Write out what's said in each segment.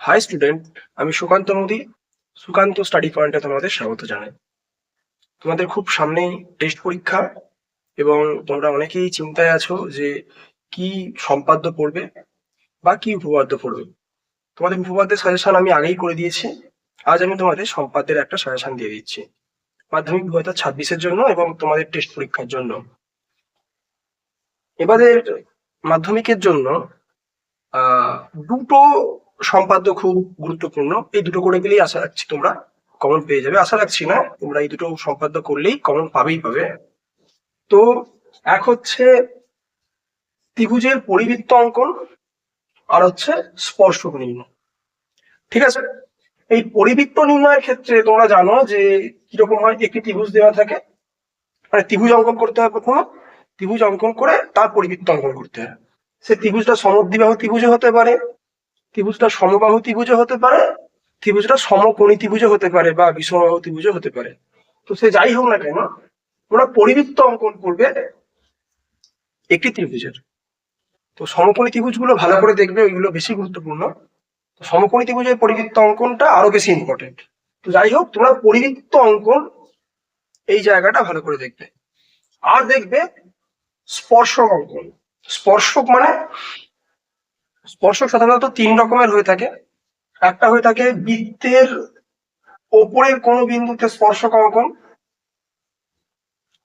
High student আমি Sukanta Modi. Sukanta study পয়েন্টে তোমাদের স্বাগত জানাই। তোমাদের খুব সামনেই টেস্ট পরীক্ষা এবং তোমরা অনেকেই চিন্তায় আছো যে কি সম্পাদ্য পড়বে বা কি উপপাদ্য পড়বে। তোমাদের উপপাদ্যের সাজেশন আমি আগেই করে দিয়েছি। আজ আমি তোমাদের সম্পাদ্যের একটা সাজেশন দিয়ে দিচ্ছি। মাধ্যমিক দু হাজার ছাব্বিশের জন্য এবং তোমাদের টেস্ট পরীক্ষার জন্য। এবারে মাধ্যমিকের জন্য আহ, দুটো সম্পাদ্য খুব গুরুত্বপূর্ণ। এই দুটো করে গেলেই আশা রাখছি তোমরা কমন পেয়ে যাবে। আশা রাখছি না, তোমরা এই দুটো সম্পাদ্য করলেই কমন পাবেই পাবে। তো এক হচ্ছে ত্রিভুজের পরিবৃত্ত অঙ্কন, আর হচ্ছে স্পর্শক নির্ণয়। ঠিক আছে? এই পরিবৃত্ত নির্ণয়ের ক্ষেত্রে তোমরা জানো যে কীরকম হয়, একটি ত্রিভুজ দেওয়া থাকে। মানে ত্রিভুজ অঙ্কন করতে হয় প্রথমে। ত্রিভুজ অঙ্কন করে তার পরিবৃত্ত অঙ্কন করতে হয়। সে ত্রিভুজটা সমদ্বিবাহ ত্রিভুজও হতে পারে ত্রিভুজটা সমবাহু ত্রিভুজও হতে পারে, ত্রিভুজটা সমকোণী ত্রিভুজও হতে পারে বা বিষমবাহু ত্রিভুজও হতে পারে। তো সে যাই হোক না কেন তোমরা পরিবৃত্ত অঙ্কন করবে একটি ত্রিভুজের। তো সমকোণী ত্রিভুজগুলো ভালো করে দেখবে, ওইগুলো বেশি গুরুত্বপূর্ণ। তো সমকোণী ত্রিভুজের পরিবৃত্ত অঙ্কনটা আরও বেশি ইম্পর্টেন্ট তো যাই হোক, তোমরা পরিবৃত্ত অঙ্কন এই জায়গাটা ভালো করে দেখবে। আর দেখবে স্পর্শক অঙ্কন। স্পর্শক মানে স্পর্শক সাধারণত তিন রকমের হয়ে থাকে। একটা হয়ে থাকে বৃত্তের ওপরের কোনো বিন্দুতে স্পর্শক অঙ্কন।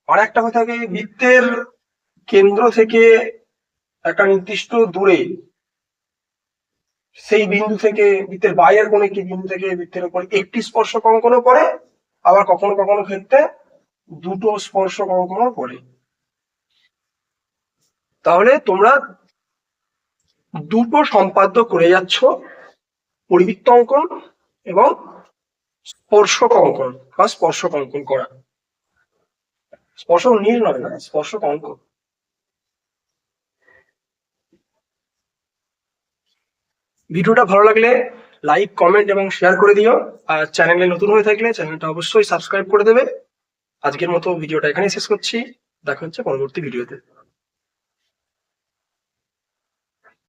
আর একটা হয়ে থাকে বৃত্তের কেন্দ্র থেকে একটা নির্দিষ্ট দূরে। সেই বিন্দু থেকে বৃত্তের বাইরের কোনো একটি বিন্দু থেকে বৃত্তের উপর একটি স্পর্শক অঙ্কনও পড়ে আবার কখনো কখনো ক্ষেত্রে দুটো স্পর্শক অঙ্কনও পড়ে তাহলে তোমরা দুটো সম্পাদ্য করে যাচ্ছ, পরিবৃত্ত অঙ্কন এবং স্পর্শক অঙ্কন বা স্পর্শক অঙ্কন করা। স্পর্শক নির্ণয় না, স্পর্শক অঙ্কন। ভিডিওটা ভালো লাগলে লাইক, কমেন্ট এবং শেয়ার করে দিও। আর চ্যানেলে নতুন হয়ে থাকলে চ্যানেলটা অবশ্যই সাবস্ক্রাইব করে দেবে। আজকের মতো ভিডিওটা এখানেই শেষ করছি। দেখা হচ্ছে পরবর্তী ভিডিওতে।